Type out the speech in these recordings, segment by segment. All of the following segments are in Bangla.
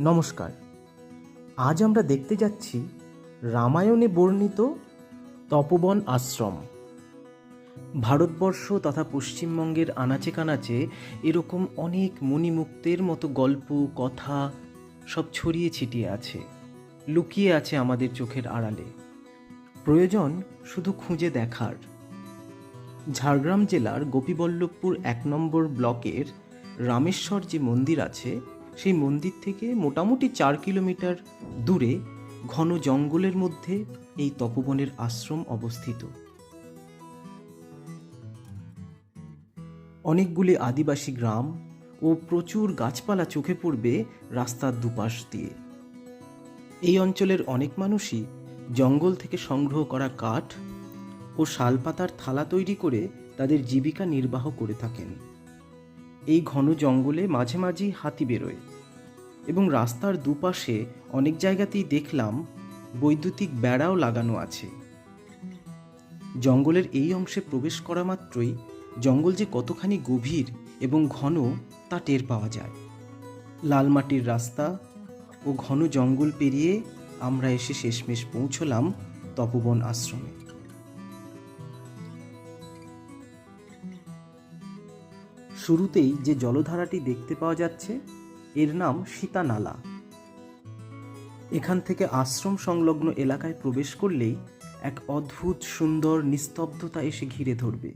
নমস্কার। আজ আমরা দেখতে যাচ্ছি রামায়ণে বর্ণিত তপবন আশ্রম। ভারতবর্ষ তথা পশ্চিমবঙ্গের আনাচে কানাচে এরকম অনেক মণিমুক্তের মতো গল্প, কথা সব ছড়িয়ে ছিটিয়ে আছে, লুকিয়ে আছে আমাদের চোখের আড়ালে। প্রয়োজন শুধু খুঁজে দেখার। ঝাড়গ্রাম জেলার গোপীবল্লভপুর এক নম্বর ব্লকের রামেশ্বর যে মন্দির আছে সেই মন্দির থেকে মোটামুটি চার কিলোমিটার দূরে ঘন জঙ্গলের মধ্যে এই তপবনের আশ্রম অবস্থিত। অনেকগুলি আদিবাসী গ্রাম ও প্রচুর গাছপালা চোখে পড়বে রাস্তার দুপাশ দিয়ে। এই অঞ্চলের অনেক মানুষই জঙ্গল থেকে সংগ্রহ করা কাঠ ও শালপাতার থালা তৈরি করে তাদের জীবিকা নির্বাহ করে থাকেন। এই ঘন জঙ্গলে মাঝে মাঝেই হাতি বেরোয় এবং রাস্তার দুপাশে অনেক জায়গাতেই দেখলাম বৈদ্যুতিক বেড়াও লাগানো আছে। জঙ্গলের এই অংশে প্রবেশ করা মাত্রই জঙ্গল যে কতখানি গভীর এবং ঘন তা টের পাওয়া যায়। লাল মাটির রাস্তা ও ঘন জঙ্গল পেরিয়ে আমরা এসে শেষমেশ পৌঁছলাম তপবন আশ্রমে। শুরুতেই যে জলধারাটি দেখতে পাওয়া যাচ্ছে, এর নাম সীতানালা। এখান থেকে আশ্রম সংলগ্ন এলাকায় প্রবেশ করলেই এক অদ্ভুত, সুন্দর, নিস্তব্ধতা এসে ঘিরে ধরবে।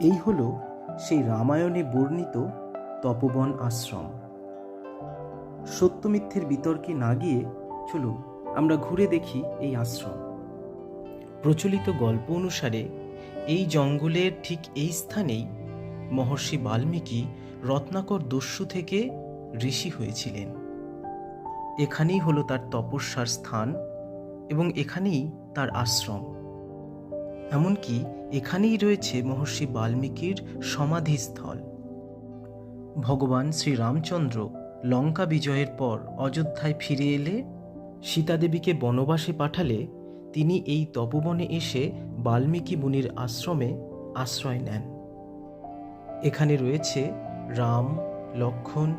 এই হল সেই রামায়ণে বর্ণিত তপবন আশ্রম। সত্য মিথ্যের বিতর্কে না গিয়ে চলুন, আমরা ঘুরে দেখি এই আশ্রম। প্রচলিত গল্প অনুসারে এই জঙ্গলের ঠিক এই স্থানেই মহর্ষি বাল্মীকি রত্নাকর দস্যু থেকে ঋষি হয়েছিলেন। এখানেই হলো তার তপস্যার স্থান এবং এখানেই তার আশ্রম। এমনকি এখানেই রয়েছে মহর্ষি বাল্মীকির সমাধিস্থল। ভগবান শ্রীরামচন্দ্র লঙ্কা বিজয়ের পর অযোধ্যায় ফিরে এলে সীতাদেবীকে বনবাসে পাঠালে তিনি এই তপবনে এসে বাল্মীকি মুনির আশ্রমে আশ্রয় নেন। এখানে রয়েছে রাম, লক্ষণ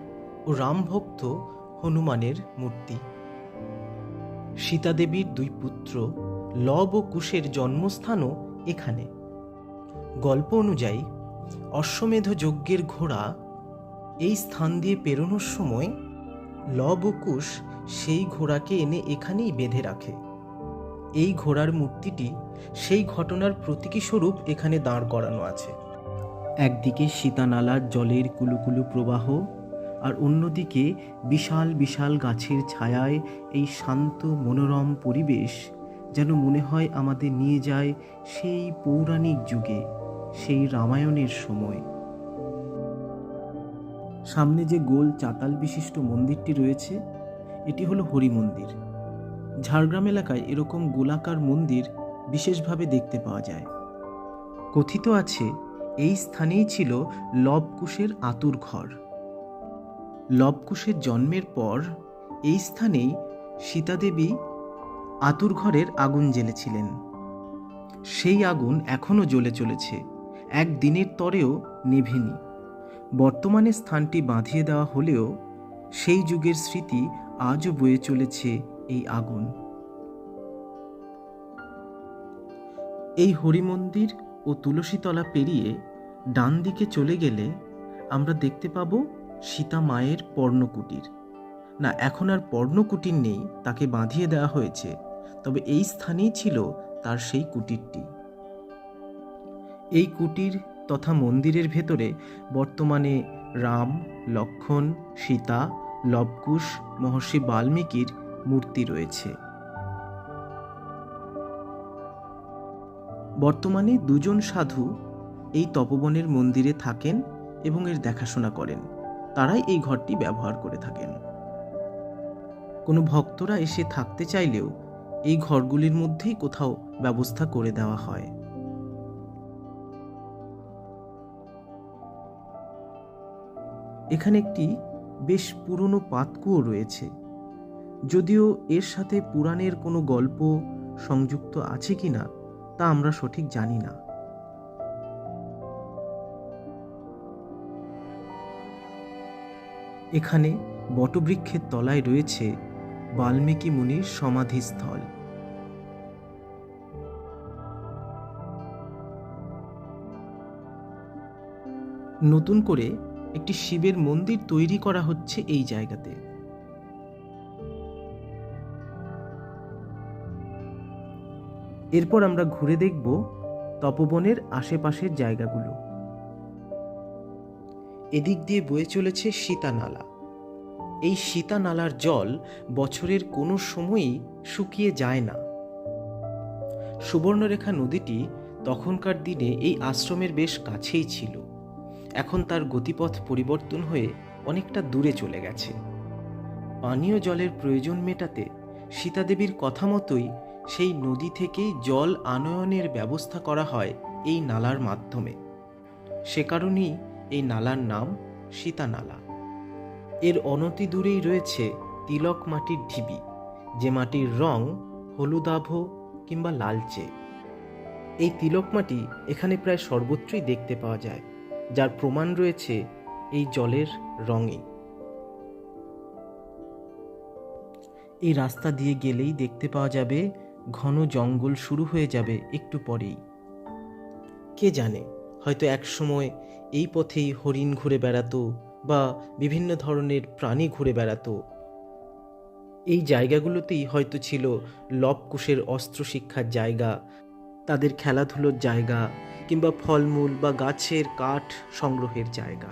ও রামভক্ত হনুমানের মূর্তি। সীতাদেবীর দুই পুত্র, লব ও কুশের জন্মস্থানও এখানে। গল্প অনুযায়ী, অশ্বমেধ যজ্ঞের ঘোড়া এই স্থান দিয়ে পেরোনোর সময় লব ও কুশ সেই ঘোড়াকে এনে এখানেই বেঁধে রাখে। এই ঘোড়ার মূর্তিটি সেই ঘটনার প্রতীকী স্বরূপ এখানে দাঁড় করানো আছে। একদিকে সীতানালার জলের কুলুকুলু প্রবাহ আর অন্যদিকে বিশাল বিশাল গাছের ছায়ায় এই শান্ত মনোরম পরিবেশ যেন মনে হয় আমাদের নিয়ে যায় সেই পৌরাণিক যুগে, সেই রামায়ণের সময়। সামনে যে গোল চাতাল বিশিষ্ট মন্দিরটি রয়েছে, এটি হলো হরি মন্দির। ঝাড়গ্রাম এলাকায় এরকম গোলাকার মন্দির বিশেষভাবে দেখতে পাওয়া যায়। কথিত আছে এই স্থানেই ছিল লবকুশের আতুর ঘর। লবকুশের জন্মের পর এই স্থানেই সীতাদেবী আতুর ঘরের আগুন জ্বেলেছিলেন। সেই আগুন এখনও জ্বলে চলেছে, এক দিনের তরেও নেভেনি। বর্তমানে স্থানটি বাঁধিয়ে দেওয়া হলেও সেই যুগের স্মৃতি আজও বয়ে চলেছে এই আগুন। এই হরিমন্দির ও তুলসীতলা পেরিয়ে ডান দিকে চলে গেলে আমরা দেখতে পাব সীতা মায়ের পর্ণকুটির। না, এখন আর পর্ণকুটির নেই, তাকে বাঁধিয়ে দেওয়া হয়েছে, তবে এই স্থানেই ছিল তার সেই কুটিরটি। এই কুটির তথা মন্দিরের ভেতরে বর্তমানে রাম, লক্ষণ, সীতা, লবকুশ, মহর্ষি বাল্মীকির মূর্তি রয়েছে। বর্তমানে দুজন সাধু এই তপবনের মন্দিরে থাকেন এবং এর দেখাশোনা করেন। তারাই এই ঘরটি ব্যবহার করে থাকেন। কোনো ভক্তরা এসে থাকতে চাইলেও এই ঘরগুলির মধ্যেই কোথাও ব্যবস্থা করে দেওয়া হয়। এখানে একটি বেশ পুরনো পাতকুয়ো রয়েছে। যদিও এর সাথে পুরাণের কোনো গল্প সংযুক্ত আছে কিনা তা আমরা সঠিক জানি না। এখানে বটবৃক্ষের তলায় রয়েছে বাল্মীকি মুনির সমাধিস্থল। নতুন করে একটি শিবের মন্দির তৈরি করা হচ্ছে এই জায়গাতে। এরপর আমরা ঘুরে দেখব তপবনের আশেপাশের জায়গাগুলো। এদিক দিয়ে বয়ে চলেছে সীতা নালা এই সীতা নালার জল বছরের কোনো সময়ই শুকিয়ে যায় না। সুবর্ণরেখা নদীটি তখনকার দিনে এই আশ্রমের বেশ কাছেই ছিল। এখন তার গতিপথ পরিবর্তন হয়ে অনেকটা দূরে চলে গেছে। পানীয় জলের প্রয়োজন মেটাতে সীতাদেবীর কথা মতোই সেই নদী থেকেই জল আনয়নের ব্যবস্থা করা হয় এই নালার মাধ্যমে। সে কারণেই এই নালার নাম সীতা নালা এর অনতি দূরেই রয়েছে তিলক মাটির ঢিবি। যে মাটির রং হলুদাভ কিংবা লালচে। এই তিলক মাটি এখানে প্রায় সর্বত্রই দেখতে পাওয়া যায়, যার প্রমাণ রয়েছে এই জলের রঙে। এই রাস্তা দিয়ে গেলেই দেখতে পাওয়া যাবে ঘন জঙ্গল শুরু হয়ে যাবে একটু পরেই। কে জানে, হয়তো এক সময় এই পথেই হরিণ ঘুরে বেড়াতো বা বিভিন্ন ধরনের প্রাণী ঘুরে বেড়াতো। এই জায়গাগুলোতেই হয়তো ছিল লবকুশের অস্ত্র শিক্ষার জায়গা, তাদের খেলাধুলোর জায়গা কিংবা ফলমূল বা গাছের কাঠ সংগ্রহের জায়গা।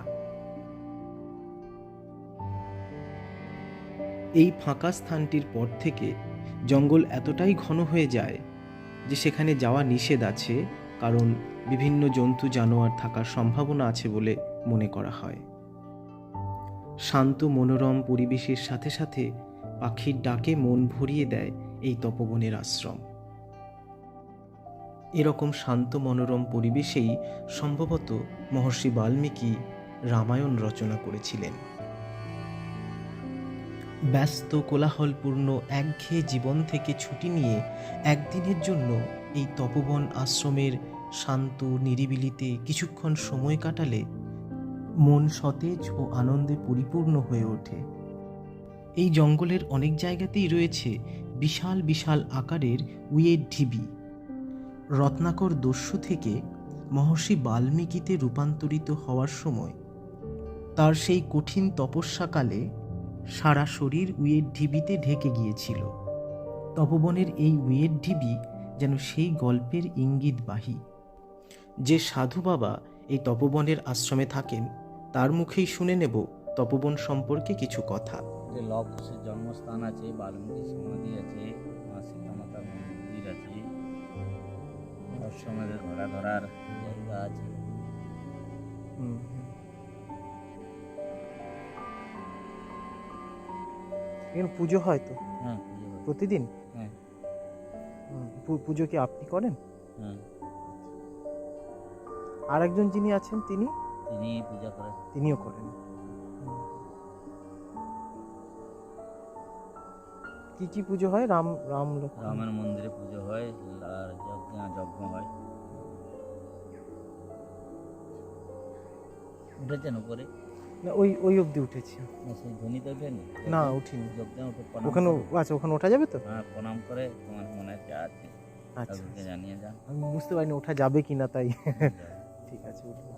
এই ফাঁকা স্থানটির পর থেকে জঙ্গল এতটাই ঘন হয়ে যায় যে সেখানে যাওয়া নিষেধ আছে, কারণ বিভিন্ন জন্তু জানোয়ার থাকার সম্ভাবনা আছে বলে মনে করা হয়। শান্ত মনোরম পরিবেশের সাথে সাথে পাখির ডাকে মন ভরিয়ে দেয় এই তপবনের আশ্রম। এরকম শান্ত মনোরম পরিবেশেই সম্ভবত মহর্ষি বাল্মীকি রামায়ণ রচনা করেছিলেন। ব্যস্ত, কোলাহলপূর্ণ, একঘেয়ে জীবন থেকে ছুটি নিয়ে একদিনের জন্য এই তপবন আশ্রমের শান্ত, নিরিবিলিতে কিছুক্ষণ সময় কাটালে মন সতেজ ও আনন্দে পরিপূর্ণ হয়ে ওঠে। এই জঙ্গলের অনেক জায়গাতেই রয়েছে বিশাল বিশাল আকারের উইয়ের ঢিবি। রত্নাকর দস্যু থেকে মহর্ষি বাল্মীকিতে রূপান্তরিত হওয়ার সময় তার সেই কঠিন তপস্যাকালে সারা শরীর উইয়ের ঢিবিতে ঢেকে গিয়েছিল। তপবনের এই উইয়ের ঢিবি যেন সেই গল্পের ইঙ্গিত ইঙ্গিতবাহী যে সাধু বাবা এই তপবনের আশ্রমে থাকেন তার মুখেই শুনে নেব তপবন সম্পর্কে কিছু কথা। যে লব কুশের জন্মস্থান আছে বাল্মীকি সমাধি আছে মা সীতামাতার মন্দির আছে ঘোড়া ধরার জায়গা আছে। এখানে পুজো হয় তো? হ্যাঁ পুজো হয়। প্রতিদিন? হ্যাঁ। পু- পুজো কি আপনি করেন? হ্যাঁ। আর একজন যিনি আছেন তিনি? তিনি পূজা করেন। তিনিও করেন। কি কি পুজো হয়? রাম রাম লক্ষ্মণ রামের মন্দিরে পুজো হয় আর যজ্ঞ যজ্ঞ হয়। উঠেছেন উপরে না ওই ওই অবধি উঠেছি। না সেই ধ্বনিতে ওঠেনি? না উঠিনি। যজ্ঞ উঠে প্রণাম ওখানে আচ্ছা ওখানে ওঠা যাবে তো? হ্যাঁ প্রণাম করে তোমার মনে যা আছে আচ্ছা জানিয়ে যান আমি বুঝতে পারিনি ওঠা যাবে কিনা তাই। ঠিক আছে উঠবো।